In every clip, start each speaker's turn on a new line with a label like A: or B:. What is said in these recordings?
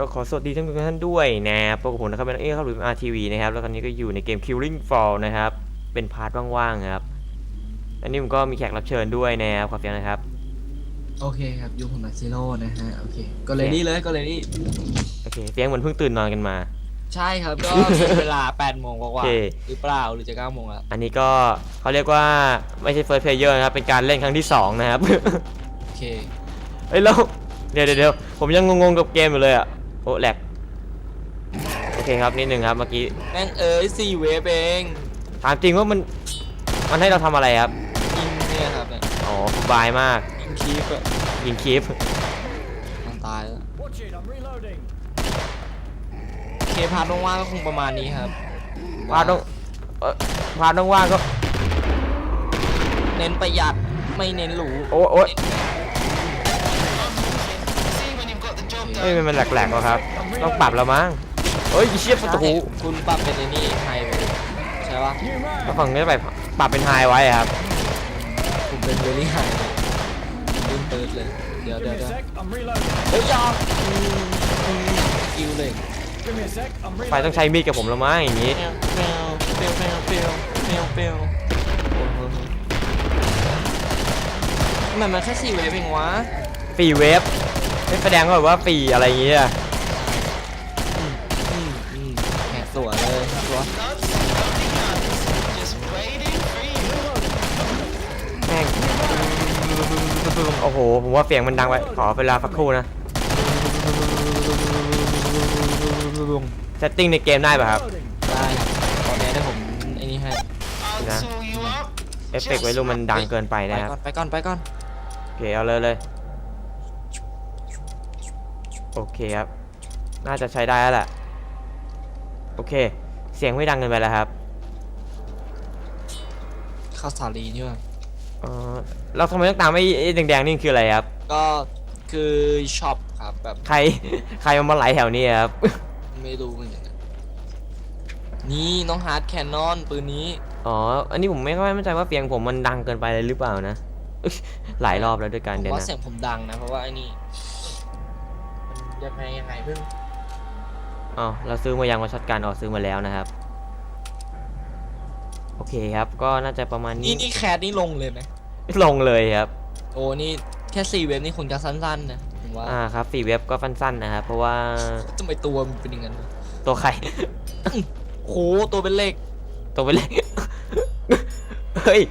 A: ก็ขอสวัสดีท่านผู้ชมทุกท่านด้วยนะครับพวกบผมนะครับเป็นเอ้ครับหรือ RTV นะครับ แล้วตอนนี้ก็อยู่ในเกม Killing Fall นะครับ เป็นพาร์ทว่างๆครับ อันนี้ผมก็มีแขกรับเชิญด้วยนะครับขอบคุณนะครับ
B: โอเคครับยุคของนักซิโร่นะฮะ โอเคก็เลยนี่เลยก็เลยนี่
A: โอเคเฟียงเหมือนเพิ่งตื่นนอนกันมา
B: ใช่ครับ ก็เป็นเวลา8โมงก
A: โอ
B: ว่า
A: เค
B: ๆหรือเปล่าหรือจะ9โมงแล้ว
A: อันนี้ก็เขาเรียกว่าไม่ใช่ first player นะครับ เป็นการเล่นครั้งที่ 2 นะครับ
B: โอเค
A: เอ้ยแล้วเดี๋ยวเดี๋ยวเดี๋ยวผมยังงงๆกับเกมอยู่เลยอะโอ้แหลกโอเคครับนิดหนึ่งครับเมื่อกี้
B: แม่งเอ้ยสี่เวฟเอง
A: ถามจริงว่ามันมันให้เราทำอะไรครับ
B: ยิงเนี่ยครับเนี่ย
A: อ๋อสบายมาก
B: ยิงคีฟอะ
A: ยิงคลิป
B: มันตายแล้ว
C: Watch it, I'm reloading.
B: โอเคพาร์ทว่างๆก็คงประมาณนี้ครับ
A: พาต้องเอ่อพาต้องว่างก็
B: เน้นประหยัดไม่เน้นหรู
A: โอ้โอ้ย เฮ้ยมันแหลกๆวะครับ ต้องปรับแล้วมั้งเฮ้ยเชี่ยประตู
B: ใช่คุณปรับเป็นไอ้นี่ไฮไปใช่ปะ
C: New
A: แล้ว
C: mag.
A: ฝั่งนี้ไปปรับเป็นไฮไว้อะครับ
B: ผมเป็นเวลี่ไฮลื่นเติร์ดเลย เดี๋ยว
C: Give
B: เดี๋ยว
C: me a
B: เดี๋ยว
C: sec, I'm reloading.
B: เฮ้ยยอมอืมอืมคิวเลย
C: Give me a sec, I'm
A: ไฟต้อง
C: reloading.
A: ใช้มีดกับผมแล้วมั้งอย่างนี้
B: เปลวเปลวเปลวเปลวเปลวเปลวทำไมมันแค่สี่เวฟเองวะ
A: ฟรีเวฟ ไม่แสดงว่าแบบว่าฟรีอะไรอย่างเงี้ย
B: อืมอืมแหกสวยเลยสวย
A: แม่งโอ้โห ผมว่าเสียงมันดังไปขอเวลาสักครู่นะเซตติ้งในเกมได้ป่ะครับ
C: Reloading.
B: ได้ครับตอนนี้ได้ผมไอ้นี่ให้
A: นะเอฟเฟกต์ไว้รูมมันดังเกินไป
B: ไป
A: นะครับ
B: ก่อนไปก่อนไปก่อน
A: โอเคเอาเลยเลย โอเคครับ น่าจะใช้ได้แล้วแหละ โอเค เสียงไม่ดังเกินไปแล้วครับ
B: ข้าวสาลีนี่ว่ะ
A: เออเราทำไมต้องตามไอ้ไอ้แดงๆนี่คืออะไรครับ
B: ก็คือช็อปครับแบบ
A: ใคร ใครเอามาไหลแถวนี้ครับ
B: ไม่รู้เหมือนกันนี่น้องฮาร์ดแคนนอนปืนนี้
A: อ๋อ อันนี้ผมไม่ค่อยมั่นใจว่าเสียงผมมันดังเกินไปเลยหรือเปล่านะอุ๊ยหลายรอบแล้วด้วยกัน
B: ผม
A: เดี๋ยว
B: ว่า
A: นะ
B: เสียงผมดังนะเพราะว่าไอ้นี่มัน ยังไงยังไงเพิ่ง
A: อ๋อเราซื้อมายังว่าช็อตกันอ๋อซื้อมาแล้วนะครับ โอเคครับก็น่าจะประมาณ
B: นี่
A: นี้
B: นี่แคสนี่ลงเลยไหม
A: ลงเลยครับ
B: โอ้นี่แค่สี่เว็บนี่คงจะสั้นๆนะผมว่า
A: อ่าครับสี่เว็บก็สั้นๆนะครับเพราะว่า
B: ทำไมตัวมันเป็นอย่างนั้นวะ
A: ตัวใคร
B: โหตัวเป็นเหล็ก
A: ตัวไปเลยเฮ้ย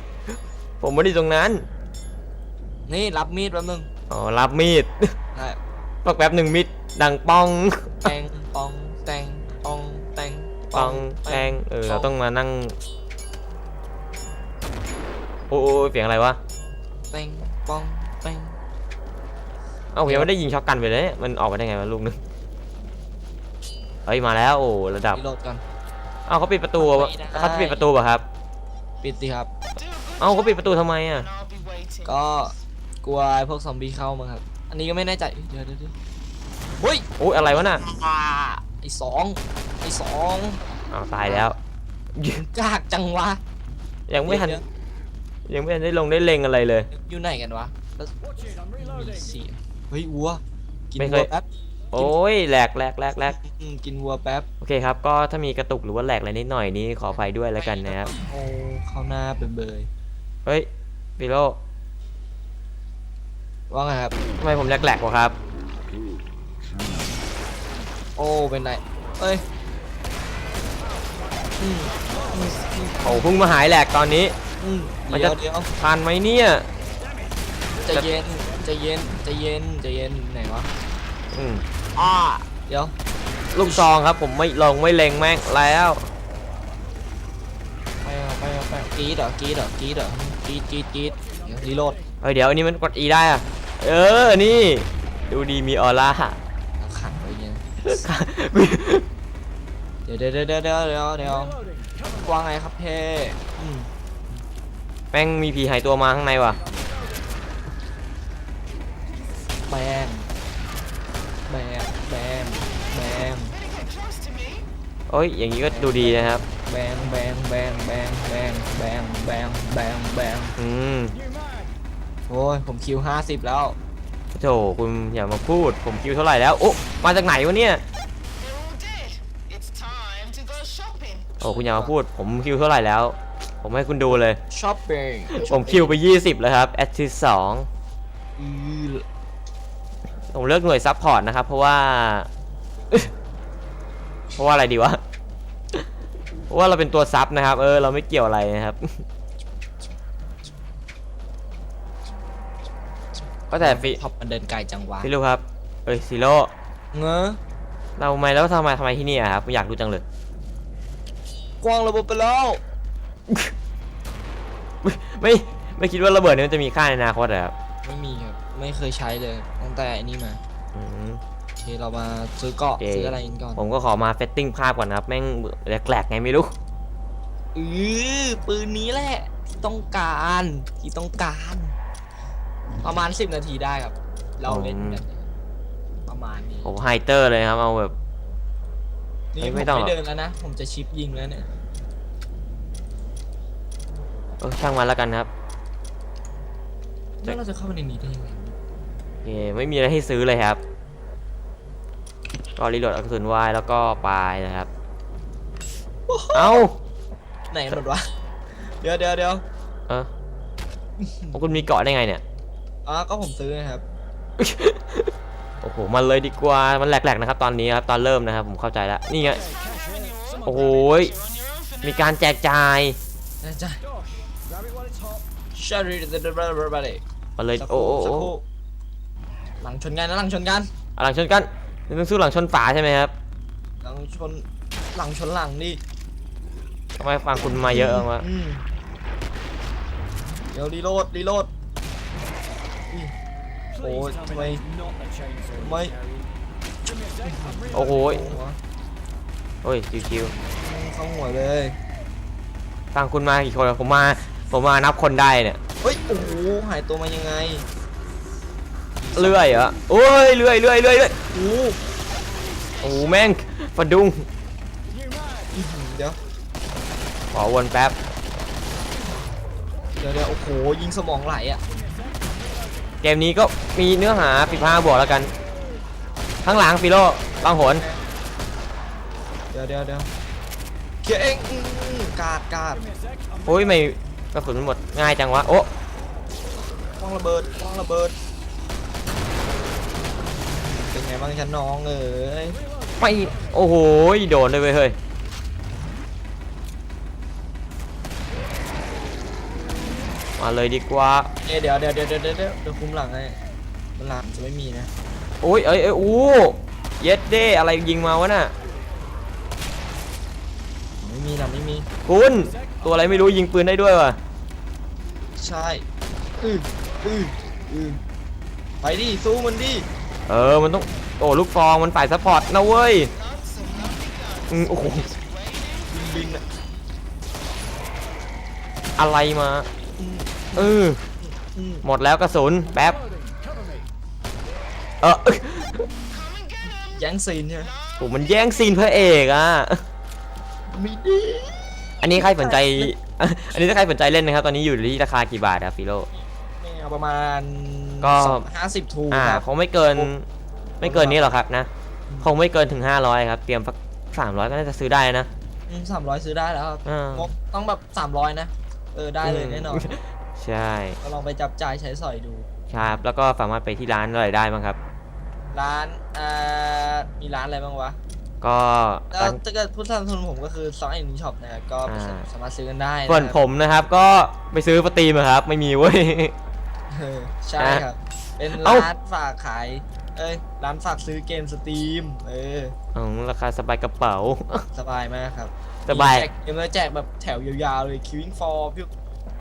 A: ผมไม่ได้ตรงนั้น
B: นี่รับมีดแป๊บนึง
A: อ๋อรับมีด
B: ได้
A: ปักแป๊บหนึ่งมีดดังป้อง
B: แตงปองแตงปองแตง
A: ปองแตงเออเราต้องมานั่งโอ้โอ้เสียงอะไรวะ
B: แตงปองแตง
A: เอ้าผมยังไม่ได้ยิงช็อตกันไปเลยเนี่ยมันออกมาได้ไงวะลูกนึงเฮ้ยมาแล้วโอ้ระดับ
B: รีโหลดก่อน
A: เอ้าเขาปิดประตูอะ
B: ไม่ได้
A: เขาจะปิดประตูป่ะครับ
B: ปิดสิครับ
A: เอ้าเขาปิดประตูทำไมอะ
B: ก็กลัวไอ้พวกซอมบี้เข้ามาครับ อันนี้ก็ไม่แน่ใจ เดี๋ยวเดี๋ยวเดี๋ยวเฮ้ย
A: โอ้ยอะไรวะน่ะ
B: อ่าไอ้สองไอ้สอง
A: อ้าวตายแล้ว
B: กากจังวะ
A: ยังไม่ทัน
B: เดี๋ยว
A: ยังไม่ทันได้ลงได้เล็งอะไรเลย
B: อยู่ไหนกันวะแล้ว
C: Watch it, I'm
B: มี
C: reloading.
B: เสียงเฮ้ยวัว กิน
A: ไม่เค
B: วัวย แป๊บ
A: โอ้ยแหลกแหลกแหลกแหลก
B: อืมกินวัวแป๊บ
A: โอเคครับ ก็ถ้ามีกระตุกหรือว่าแหลกอะไรนิดหน่อยนี่ขออภัยด้วยแล้วกันนะครับ
B: โอ้เข้าหน้าเป็นเบย
A: เฮ้ยปิโล
B: ว่าไงครับ
A: ทำไมผมแหลกๆวะครับ
B: โอ้เป็นไรเอ้ยอืมอืมอืม
A: โอ้เพิ่งมาหายแหลกตอนนี้
B: อืม
A: มัน
B: เดี๋
A: จะ
B: ยวเดี๋ยว
A: ทันไหมเนี่ย
B: ใจเย็นใจเย็นใจเย็นใจเย็นไหนวะ
A: อืม
B: อ้าเดี๋ยว
A: ลูกซองครับ ผมไม่ลงไม่เล็งแม่งแล้ว
B: ไปเอาไปเอาไปเอากรีดเหรอกรีดเหรอกรีดเหรอกรีดกรีดกรีดเดี๋ยวรีโหลด
A: เฮ้ยเดี๋ยวอันนี้มันกด E ได้อะ เออ นี่ ดูดีมีออร่า
B: แล้วขังไว้เงี้ยเดี๋ยวเดี๋ยวเดี๋ยวเดี๋ยวเดี๋ยวเดี๋ยวเดี๋ยว
C: Reloading. Cover
B: ว่าไงครับเพ่อืม
A: แม่งมีผีหายตัวมาข้างในว่ะ
B: แบมแบมแบมแบม
A: โอ้ย อย่างนี้ก็ดูดีนะครับ
B: แบงแบงแบงแบงแบงแบงแบงแบงแบง
A: อืม
C: New mag.
B: โอ้ยผมคิวห้าสิบแล้ว
A: โธ่คุณอย่ามาพูด ผมคิวเท่าไหร่แล้ว โอ้มาจากไหนวะเนี่ย
D: They're all dead. It's time to go shopping.
A: โอ้คุณอย่ามาพูด ผมคิวเท่าไหร่แล้ว ผมให้คุณดูเลย
B: ช้อปปิ้ง
A: ผมคิวไป 20 แล้วครับ แอดทิสสอง
B: อือ
A: ผมเลือกหน่วยซับพอร์ตนะครับ เพราะว่า เพราะว่าอะไรดีวะ เพราะว่าเราเป็นตัวซับนะครับ เออ เราไม่เกี่ยวอะไรนะครับ ก็แต่ฟิ
B: ท็อปมันเดินไกลจังวะ
A: ฟิลูครับเอ้ยซิโร่
B: เงอะ
A: เราทำไมแล้วทำไมทำไมที่นี่อะครับผมอยากรู้จังเลย
B: กวางระบบไปแล้ว
A: ไม่ไม่คิดว่าระเบิดนี้มันจะมีค่าในอนาคตเหรอครับ
B: ไม่มีครับไม่เคยใช้เลยตั้งแต่อันนี้มา
A: อืม
B: โอเคเรามาซื้อเกาะ
A: โอเค
B: ซื้ออะไรกันก่อน
A: ผมก็ขอมาเซตติ้งภาพก่อนนะครับแม่งแหลกๆไงไม่รู้
B: อือปืนนี้แหละที่ต้องการที่ต้องการ ประมาณ10นาทีได้ครับ เราเล่นกันประมาณนี้
A: ผมไฮเตอร์เลยนะครับเอาแบบ
B: นี่
A: เฮ้ย
B: ผม
A: ไม่ต้องหรอก
B: ไม่เดินแล้วนะ ผมจะชิปยิงแล้วเนี่ย
A: เออช่างมันแล้วกันครับ
B: แล้วเราจะเข้ามาในนี้ได้ยังไง
A: โอเคไม่มีอะไรให้ซื้อเลยครับ ก็รีโหลดกระสุนวายแล้วก็ปลายนะครับ เอ้า
B: ไหนหมดวะ เดี๋ยวเดี๋ยวเดี๋ยว
A: เออเอาคุณมีเกาะได้ไงเนี่ย
B: อ๋อก็ผมซื้อนะครับ
A: โอ้โหมันเลยดีกว่ามันแหลกๆนะครับตอนนี้ครับตอนเริ่มนะครับผมเข้าใจแล้วนี่ไง
C: Okay, cash here. Some
A: โอ้โห
D: On your own for
A: มีการแจกจ่าย
B: นะจ๊ะ
C: Gosh, grab it while it's hot.
B: ชาริเดเดเบอร์บาร์
A: มันเลย
B: สักค
A: โอ้
B: รู่
A: โห
B: สักครู่หลังชนกันนะหลังชนกัน
A: อะหลังชนกันต้องสู้หลังชนฝาใช่ไหมครับ
B: หลังชนหลังชนหลังดิ
A: ทำไมฟังคุณมาเยอะวะ
B: อืมเดี๋ยวรีโหลดรีโหลด Wait.
C: carried. Give me a sec. I'm
A: โอ้โห
C: reloading.
A: โอ้ยชิว
B: เข้าหัวเลย
A: ๆฟังคุณมากี่คนอะผมมา ผมมานับคนได้เนี่ย
B: เฮ้ยโอ้โหหายตัวมายังไง
A: เลื่อยเหรอโอ้ยเลื่อยเลื่อยเลื่อยเลื่อย
B: โอ้โห
A: โอ้โหแม่งฟะดุง
C: You mad?
B: อื้อหือเดี๋ยว
A: ขอวนแป๊บ
B: เดี๋ยวเดี๋ยวโอ้โหยิงสมองไหลอะ
A: เกมนี้ก็มีเนื้อหาผิดพลาดบวกแล้วกัน ข้างหลังฟิโลบางหน
B: เดี๋ยวเดี๋ยวเดี๋ยวเขียเองอื้อๆกาดกาด
C: Give me a sec. I'm
A: โอ้ยไม่กระสุนมันหมดง่ายจังวะโอ้
B: คว้างระเบิดคว้างระเบิด เป็นไงบ้างฉันน้องเอ้ย
A: ไม่โอ้โหโดนเลยเว้ยเฮ้ย มาเลยดีกว่า
B: เอ้ยเดี๋ยวเดี๋ยวเดี๋ยวเดี๋ยวเดี๋ยวเดี๋ยวคุมหลังให้มันหลังจะไม่มีนะ
A: โอ้ยเอ้ยเอ้ยอู้เย็ดเด้อะไรยิงมาวะน่ะ
B: ไม่มีหลังไม่มี
A: คุณตัวอะไรไม่รู้ยิงปืนได้ด้วยวะ
B: ใช่อืออืออือไปดิสู้มันดิ
A: เออมันต้องโอ้ลูกฟองมันฝ่ายซัพพอร์ตนะเว้ยอืมโอ้โห
B: บินบินอะ
A: อะไรมา
B: อืม
A: เออ
B: อืม
A: หมดแล้วกระสุนแป๊บ
C: reloading. Cover me.
A: เออ
B: แย่งซีนใช่ไหม
A: โอ้มันแย่งซีนพระเอกอะ
B: ไม่ดี
A: อันนี้ใครสนใจ อันนี้ถ้าใครสนใจเล่นนะครับ ตอนนี้อยู่ที่ราคากี่บาทอะฟิโล
B: ไม่เอาประมาณ
A: ก็
B: ห้าสิบทู
A: อ่า
B: ครับ
A: คงไม่เกิน
B: โอ้
A: ไม่เกินนี้หรอกครับนะ คงไม่เกินถึง500ครับ เตรียมสัก300ก็น่าจะซื้อได้นะ
B: สามร้อยซื้อได้แล้วครับ
A: อ่า
B: งบต้องแบบสามร้อยนะ เออได้เลยแน่นอน
A: ใช่
B: ก็ลองไปจับจ่ายใช้สอยดู
A: ครับ แล้วก็สามารถไปที่ร้านอะไรได้บ้างครับ
B: ร้านอ่ามีร้านอะไรบ้างวะ
A: ก็
B: แล้ว
A: ร้าน
B: ถ้าเกิดผู้สนับสนุนผมก็คือซองไอ้นี้ช็อปนะครับก็ไป
A: อ่า
B: สามารถซื้อกันได้ะ
A: ส่วน
B: ครับ
A: ผมนะครับก็ไปซื้อสตรีมอะครับ ไม่มีเว้ย
B: เออใช่ครับ เป็น
A: เอ้า
B: ร้านฝากขาย เอ้ย ร้านฝากซื้อเกมสตรีม เออ
A: อืมราคาสบายกระเป๋า
B: สบายมากครับ
A: สบาย
B: มีแจกเกมแล้วแจกแบบแถวยาวๆเลย Queuing for พวก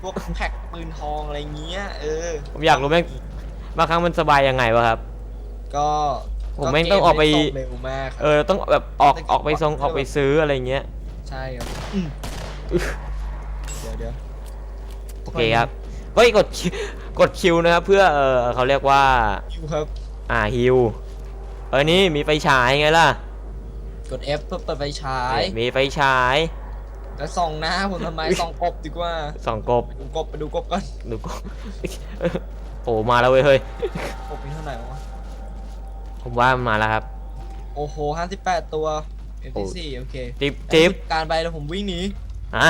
B: พวกแพ็คปืนทองอะไรเงี้ย เออ
A: ผมอยากรู้แม่งบางครั้งมันสบายยังไงวะครับ
B: ก็
A: ผมแม่งต้องออกไป
B: เมม่ด้ส่งเร็วมากครับ
A: เออต้องแบบออกออกไปทรงออกไปซื้ออะไรเงี้ย
B: ใช่ครับอืมเดี๋ยวเดี๋ยว
A: โอเคครับเฮ้ยกดคิวกดคิวนะครับเพื่อเออเขาเรียกว่า
B: อยู่ครับ
A: อ่าฮิวเออนี่มีไฟฉายไงล่ะ
B: กด F เพื่อเปิดไฟฉาย
A: มีไฟฉาย
B: แล้วส่องหน้าผมทำไมส่องกบดีกว่า
A: ส่องกบ
B: ไปดูกบไปดูกบก่อน
A: ดูกบโอ้มาแล้วเว้ยเฮ้ย
B: กบอยู่ข้างไหนวะ
A: ผมว่ามันมาแล้วครับ
B: โอ้โหห้าสิบแปดตัวเอฟ
A: โอ้
B: สี่โอเค
A: จิ๊บจิ๊บ
B: การไปแล้วผมวิ่งหนี
A: ฮะ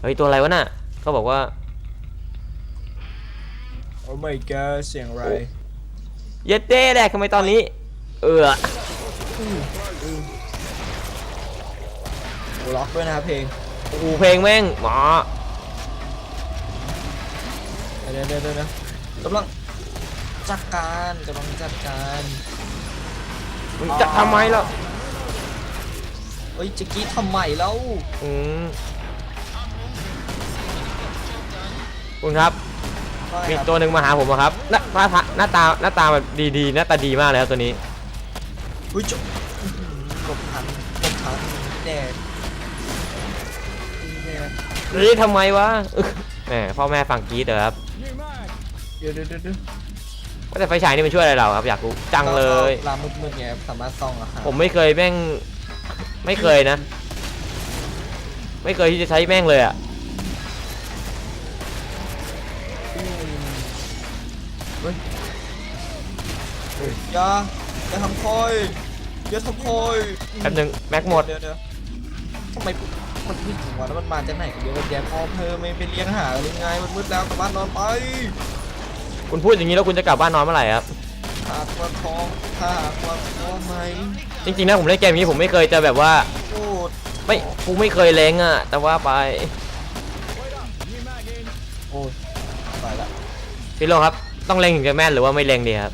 A: เฮ้ยตัวอะไรวะน่ะเขาบอกว่า
B: โอ้ my god เสียงอะไร
A: เย็ดเด้แดกทำไมตอนนี้ เออ
B: โอ้ ล็อกด้วยนะครับเพลง
A: อูเพลงแม่งหมอ
B: เดี๋ยวเดี๋ยวเดี๋ยวเดี๋ยวกำลังจัดการกำลังจัดการ
A: มึงจะทำไมล่ะ
B: เฮ้ยจะกรี้ทำไมแล้ว
A: อืมคุณครับ
B: ว่าไง
A: มี
B: ครับ
A: ตัวหนึ่งมาหาผมอะครับหน้าหน้าตาหน้าตาหน้าตาแบบดีๆหน้าตาดีมากเลยครับตัวนี้
B: เฮ้ยจุ๊บอื้อหือกบทันกบทันแดดแดด
A: เฮ้ยทำไมวะอึ๊ะแหมพ่อแม่ฟังกรีดเหรอครับ
C: New mag.
B: เดี๋ยวเดี๋ยวเดี๋ยวเดี๋ยว
A: ว่าแต่ไฟฉายนี่มันช่วยอะไรเราครับอยากรู้จังเลย
B: ลามืดๆไงสามารถส่องอะครับ
A: ผมไม่เคยแม่ง ไม่เคยนะ ไม่เคยที่จะใช้แม่งเลยอะ
B: อย่าอย่าทำคอยอย่าทำคอย
A: แป๊บนึงแม็กหมด
B: เดี๋ยวเดี๋ยวทำไม มันมืดถึงวันแล้วมันมาจากไหนกันเยอะแยะพ่อเธอไม่ไปเลี้ยงหาหรือไงมันมืดแล้วกลับบ้านนอนไป
A: คุณพูดอย่างนี้แล้วคุณจะกลับบ้านนอนเมื่อไหร่ครับ
B: หาตัวทองหาตัวทองไหม
A: จริงๆนะผมเล่นเกมนี้ผมไม่เคยจะแบบว่า
B: โอ้
A: ไม่กูไม่เคยเล้งอะ แต่ว่าไป
C: Wait up. New mag in.
B: โอ้ไปละ
A: พี่โลครับ ต้องเล็งถึงจะแม่นหรือว่าไม่เล็งดีครับ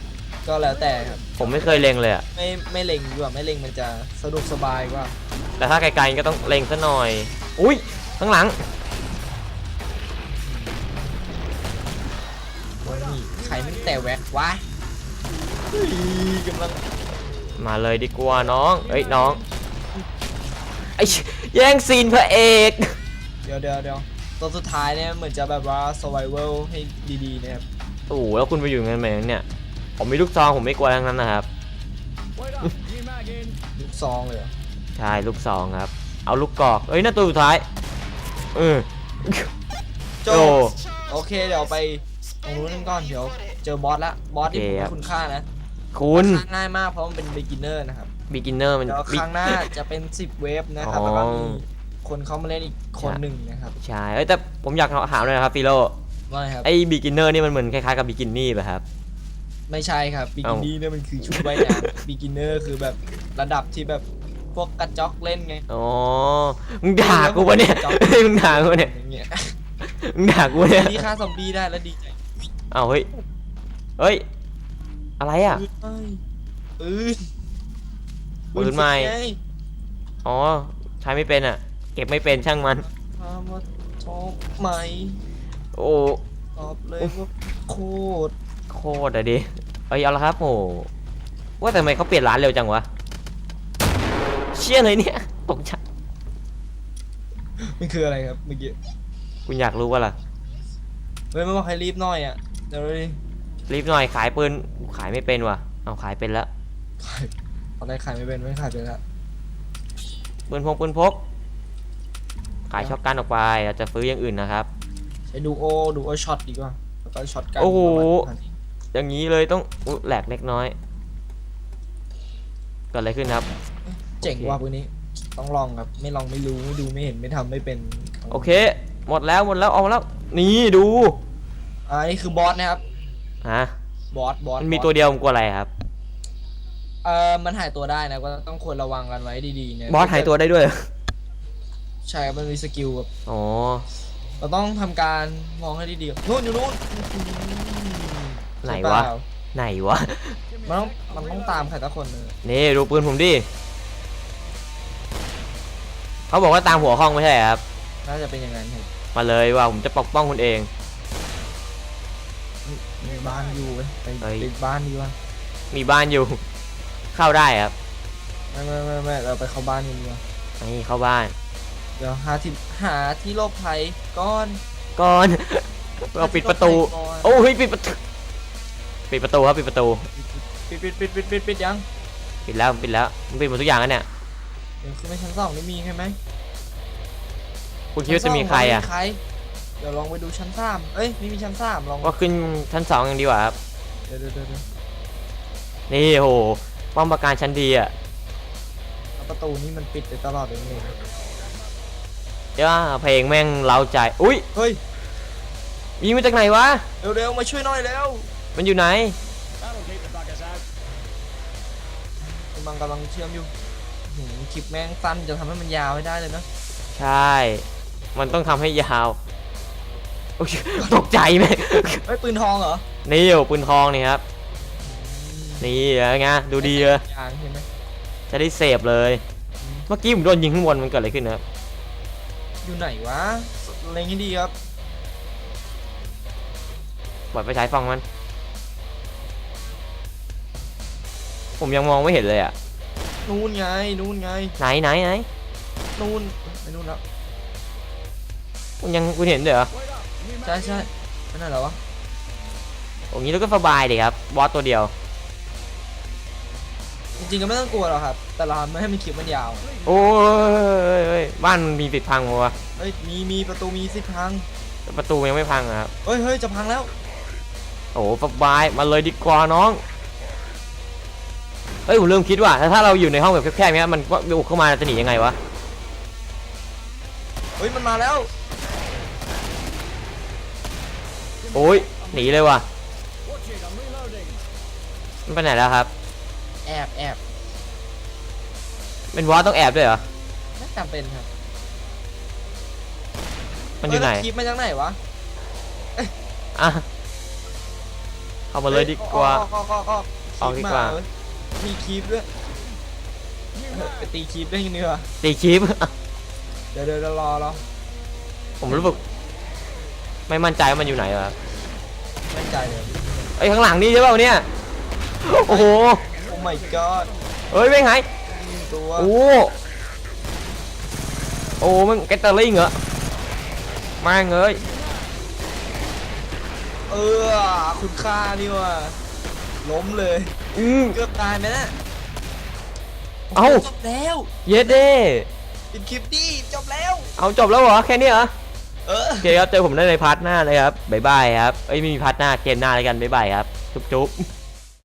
B: ก็แล้วแต่ครับ
A: ผมไม่เคยเล็งเลยอะ
B: ไม่ไม่เล็งดีกว่าไม่เล็งมันจะสะดวกสบายกว่า
A: แต่ถ้าไกลๆก็ต้องเล็งซะหน่อย อุ้ยข้างหลัง
B: วันนี้ใครไม่แต่แว็กวะเฮ้ยกำลัง
A: มาเลยดีกว่าน้องเอ้ยน้องไอ้เหี้ยแย่งซีนพระเอก
B: เดี๋ยวเดี๋ยวเดี๋ยวตัวสุดท้ายเนี่ยเหมือนจะแบบว่า survival ให้ดีๆนะครับ
A: โอ้โหแล้วคุณไปอยู่กันไหนเนี่ยผมมีลูกซองผมไม่กลัวทั้งนั้นนะครับ
C: Wait up. New mag in.
B: ลูกซองเลยเหรอ
A: ใช่ลูกซองครับ เอาลูกกอกเอ้ยนั่นตัวสุดท้ายเออ
B: โจ
A: โอ้
B: โอเคเดี๋ยวไปตรงนู้นกันก่อนเดี๋ยวเจอบอสละบอสที่
A: โอ
B: ผม
A: เคครั
B: ให้
A: บ
B: คุณค่านะ
A: คุณ
B: ค่าง่ายมากเพราะมันเป็น beginner นะครับ
A: บิ๊กินเนอร์มัน
B: เดี๋ยวครั้งหน้าจะเป็น 10 เวฟนะครับ
A: อ๋อ
B: แล้วก็มีคนเข้ามาเล่นอีกคนหนึ่งนะครับ
A: ใช่เอ้ยแต่ผมอยากถามเลยนะครับฟิโล
B: ว่าไงครับ
A: ไอ้บิ๊กินเนอร์นี่มันเหมือนคล้ายๆกับบิกินี่ป่ะครับ
B: ไม่ใช่ครับ
A: เอ้า
B: beginner เนี่ยมันคือชุดว่ายน้ำ beginner คือแบบระดับที่แบบ พวกกระจอกเล่นไง
A: อ๋อ มึงด่ากูปะเนี่ยเฮ้ยมึงด่ากูปะเนี่ย
B: อย่างเงี้ย
A: มึงด่ากูปะเนี่ย
B: นี่ฆ่าซอมบี้ได้แล้วดีใจ
A: อ้าวเฮ้ย เฮ้ย อะไรอะ
B: ปืนปืน
A: ปืนใหม่
B: ไง
A: อ๋อ ใช้ไม่เป็นอะ เก็บไม่เป็นช่างมัน
B: ถามว่าชอบไหม
A: โอ้
B: ตอบเลยว่าโคตร
A: โคตรอะดิเอ้ยเอาละครับโอ้ว่าแต่ทำไมเขาเปลี่ยนร้านเร็วจังวะเชี่ยเลยเนี่ยตกใจ
B: มันคืออะไรครับเมื่อกี้
A: คุณอยากรู้ว่าล่ะ
B: เฮ้ยไม่บอกให้รีบหน่อยอะเดี๋ยวดิ
A: รีบหน่อยขายปืนขายไม่เป็นว่ะเอาขายเป็นแล้ว
B: ขายตอนแรกขายไม่เป็นไม่ขายไปแล้ว
A: ปืนพกปืนพก ขายช็อตกันออกไปเราจะซื้ออย่างอื่นนะครับ
B: ใช้ดูโอดูโอช็อตดีกว่าแล้วก็ช็อตกัน
A: โอ้โห
B: ประมาณนี้
A: อย่างนี้เลยต้องอุ๊ยแหลกเล็กน้อยเกิดอะไรขึ้นครับ
B: เจ๋งว่ะปืนนี้ ต้องลองครับ ไม่ลองไม่รู้ไม่ดูไม่เห็นไม่ทำไม่เป็น
A: โอเค หมดแล้วหมดแล้วเอามาแล้ว นี่ดู
B: อ่านี่คือบอสนะครับ
A: ฮะ
B: บอสบอส
A: มันมี
B: บอส
A: ตัวเดียวมันกลัวอะไรครับ
B: เอ่อมันหายตัวได้นะก็ต้องควรระวังกันไว้ดีๆเนี่ย
A: บอสหายตัวได้ด้วยเหรอ
B: ใช่ครับมันมีสกิลแบบ
A: อ๋อ
B: เราต้องทำการมองให้ดีๆนู่นอยู่นู่น
A: ไหน
B: ใช่เป
A: วะ
B: ล่า
A: ไหนวะ
B: มันต้องมันต้องตามใครสักคนหนึง
A: นี่ดูปืนผมดิ เขาบอกว่าตามหัวห้องไม่ใช่เหรอครับ
B: น่าจะเป็นอย่างนั้นครับ
A: มาเลยว่าผมจะปกป้องคุณเอง
B: มีบ้านอยู่เว้ยไป
A: เฮ้ย
B: ไปบ้านดีกว่า
A: มีบ้านอยู่ เข้าได้ครับ
B: ไม่ไม่ไม่ไม่เราไปเข้าบ้านกันดีกว่า
A: นี่เข้าบ้าน
B: เดี๋ยวหาที่หาที่หลบภัยก่อน
A: ก่อน เราปิดประตู
B: หาที่หลบภัยก่อน
A: โอ้ยปิดประตูปิดประตูครับปิดประตู
B: ปิดปิดปิดปิดปิดปิดยัง
A: ปิดแล้วปิดแล้วมันปิดหมดทุกอย่างแล้วเนี่ย
B: เดี๋ยวขึ้นไปชั้นสองนี่มีใช่ไหม
A: คุณคิดว่าจะมีใครอะ
B: ชั้นสงไม่มีใคร เดี๋ยวลองไปดูชั้นสามเอ้ยไม่มีชั้นสามลอง
A: ก็ขึ้นชั้นสองอย่างดีกว่าครับ
B: เดี๋ยวเดี๋ยวเดี๋ยวเดี๋ยว
A: นี่โหป้อมปราการชั้นดีอะ
B: แล้วประตูนี่มันปิดไปตลอดเลยนี่
A: ย่าเพลงแม่งเล้าใจ อุ้ย
B: เฮ้ย
A: ยิงมาจากไหนวะ
B: เร็วๆมาช่วยหน่อยแล้ว
A: มันอยู่ไหน
C: That'll keep the buggers out.
B: กำลังกำลังเชื่อมอยู่ หืมคลิปแม่งสั้นจะทำให้มันยาวให้ได้เลยนะ
A: ใช่ มันต้องทำให้ยาวอุ๊ยตกใจไหม
B: เฮ้ยปืนทองเหรอ
A: นี่อยู่ปืนทองนี่ครับ นี่ไงดูดีเลย
B: ยางเห็นไหม
A: จะได้เสพเลย เมื่อกี้ผมโดนยิงข้างบนมันเกิดอะไรขึ้นนะครับ
B: อยู่ไหนวะเล็งให้ดีครับ
A: ปล่อยไปใช้ฟังมัน ผมยังมองไม่เห็นเลยอะ
B: นู่นไงนู่นไง
A: ไหนไหนไหน
B: นู่นไปนู่นแล้ว
A: คุณยังคุณเห็นเด้อ
C: Wait up. New mag
B: ใช่ใช่ไปไหนแล้ววะ
A: อย่างนี้เราก็สบายดีครับบอสตัวเดียว
B: จริงๆก็ไม่ต้องกลัวหรอกครับ แต่เราไม่ให้มันคลิปมันยาว
A: โอ้ยเฮ้ยบ้านมันมีปิดพังวะ
B: เฮ้ยมีมีประตูมีสิพัง
A: ประตูยังไม่พังอะครับ
B: เฮ้ยเฮ้ยจะพังแล้ว
A: โอ้สบายมาเลยดีกว่าน้อง เฮ้ยผมเริ่มคิดว่าถ้าเราอยู่ในห้องแบบแคบๆเนี้ยมันว่าบุกเข้ามาจะหนียังไงวะ
B: เฮ้ยมันมาแล้ว
A: โอ้ยหนีเลยว่ะ
C: Watch it. I'm reloading.
A: มันไปไหนแล้วครับ
B: แอบแอบ
A: เป็นวอสต้องแอบด้วยเหรอ
B: ไม่จำเป็นครับ
A: มันอยู่ไหน
B: เแล้วคลิปมาจากไหนวะ
A: อะเข้ามาเลยดีกว่า
B: ออกออกออกออก
A: ออกดีกว่า
B: คลิปมเมีคลิปด้วย
C: New
B: เออ
C: mag.
B: ไปตีคลิปได้ยังไงวะ
A: ตีคลิป
B: เดี๋ยวเดี๋ยวเดี๋ยวรอรอ
A: ผมรู้สึกไม่มั่นใจว่ามันอยู่ไหนวะ
B: ไม่ใจเลย
A: ไอ้ยข้างหลังนี่ใช่เปล่าเนี่ย โอ้โห
B: โอ้ my god
A: เฮ้ยไม่หาย
B: มีตัว
A: โอ้ โอ้มันแกตเตอร์ลิงเหรอแม่งเอ้ย
B: เออคุณค่านี่ว่ะล้มเลย
A: อืม
B: เกือบตายไหมนะ
A: เอ้า
B: จบแล้ว
A: เย็ดเด้
B: ปิดคลิปดิจบแล้ว
A: เอาจบแล้วเหรอแค่นี้เหรอ
B: เออ
A: โอเคครับเจอผมได้ในพาร์ทหน้าเลยครับบ๊ายบายครับเอ้ยไม่มีพาร์ทหน้าเกมหน้าเลยกันบ๊ายบายครับจุ๊บจุ๊บ